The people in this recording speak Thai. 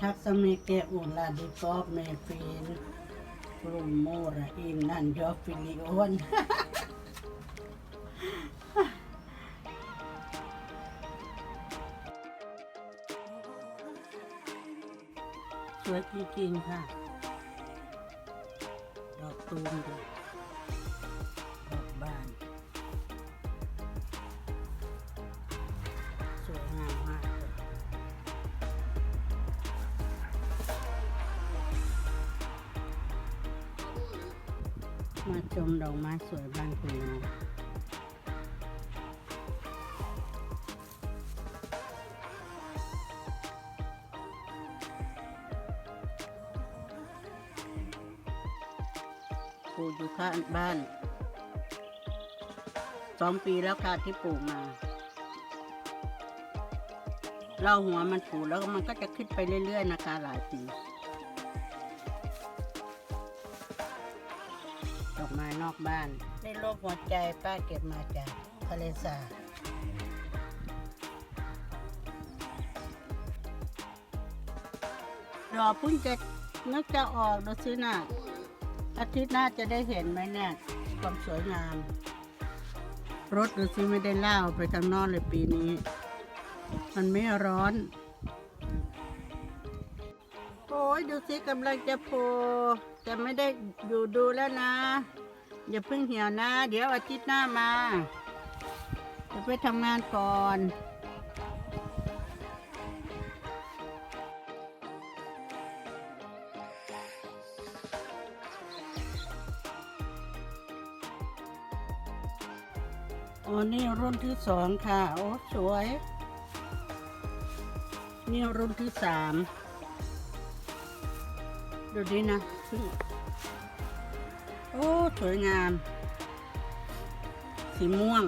ทักสมีเกอุลาดิปอบเมฟินกลุ่มโมระอินนันยอฟิลิโอนสวยจริงๆค่ะ ดอกตูมด้วย มาชมดอกไม้สวยบ้านคุณนาปลูกอยู่ข้างบ้านสองปีแล้วค่ะที่ปลูกมา เราหัวมันปูแล้วมันก็จะขึ้นไปเรื่อยๆนะคะหลายปี ดอกม้นอกบ้านนี่รูปหัวใจป้าเก็บมาจากทะเลสาบดอพุ่งจะนึกจะออกดูสินะอาทิตย์หน้าจะได้เห็นไหมเนี่ย ความสวยงาม รถดูสิไม่ได้เล่าไปทางนอกเลยปีนี้ มันไม่ร้อน อ้ยดูสิกำลังจะโผล่แต่ไม่ได้อยู่ดูแล้วนะ อย่าเพิ่งเหี่ยวนะ เดี๋ยวอาทิตย์หน้ามาจะไปทำงานก่อนโอ้นี่รุ่นที่สองค่ะ โอ้ สวย นี่รุ่นที่สาม ดูดีนะ โอ้ สวยงาม สีม่วง